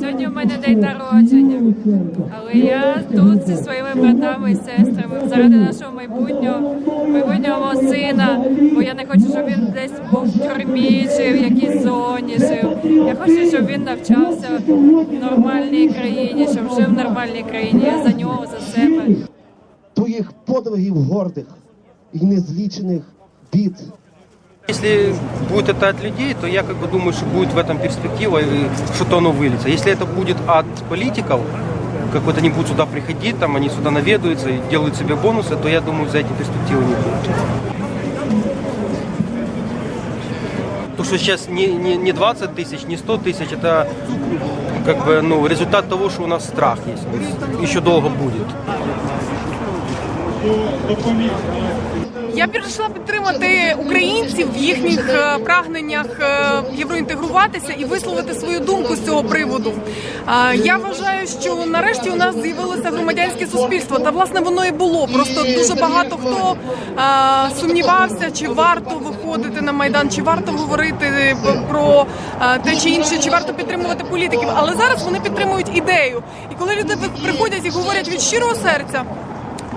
Сьогодні в мене день народження, але я тут зі своїми братами і сестрами заради нашого майбутнього, майбутнього мого сина. Бо я не хочу, щоб він десь був в тюрмі чи в якійсь зоні жив. Я хочу, щоб він навчався в нормальній країні, щоб жив в нормальній країні. Я за нього, за себе. твоїх подвигів гордих і незлічених бід. Если будет это от людей, то я как бы думаю, что будет в этом перспектива, и что-то оно выльется. Если это будет от политиков, как вот они будут сюда приходить, там они сюда наведаются и делают себе бонусы, то я думаю, за эти перспективы не будет. То, что сейчас не, не, не 20 тысяч, не 100 тысяч, это как бы ну, результат того, что у нас страх есть. Еще долго будет. Я прийшла підтримати українців в їхніх е, прагненнях е, євроінтегруватися і висловити свою думку з цього приводу. Я вважаю, що нарешті у нас з'явилося громадянське суспільство, та власне воно і було. Просто дуже багато хто сумнівався, чи варто виходити на майдан, чи варто говорити про е, те чи інше, чи варто підтримувати політиків. Але зараз вони підтримують ідею. І коли люди приходять і говорять від щирого серця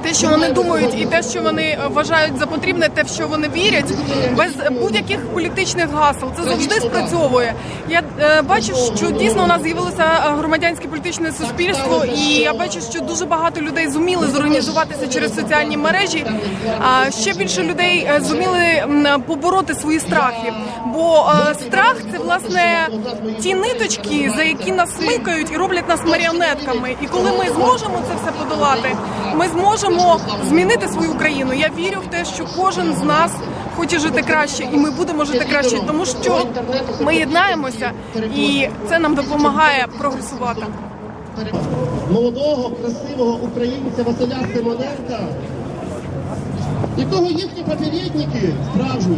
те, що вони думають, і те, що вони е, вважають за потрібне, те, в що вони вірять, без будь-яких політичних гасел. Це завжди спрацьовує. Я е, бачу, що дійсно у нас з'явилося е, громадянське політичне суспільство, і я бачу, що дуже багато людей зуміли зорганізуватися через соціальні мережі. А ще більше людей е, зуміли побороти свої страхи. Бо е, страх це власне ті ниточки, за які нас смикають і роблять нас маріонетками. І коли ми зможемо це все подолати, ми зможемо змінити свою країну. Я вірю в те, що кожен з нас хоче жити краще, і ми будемо жити краще, тому що ми єднаємося, і це нам допомагає прогресувати. Молодого, красивого українця Василя Симоненка, якого їхні попередники справжні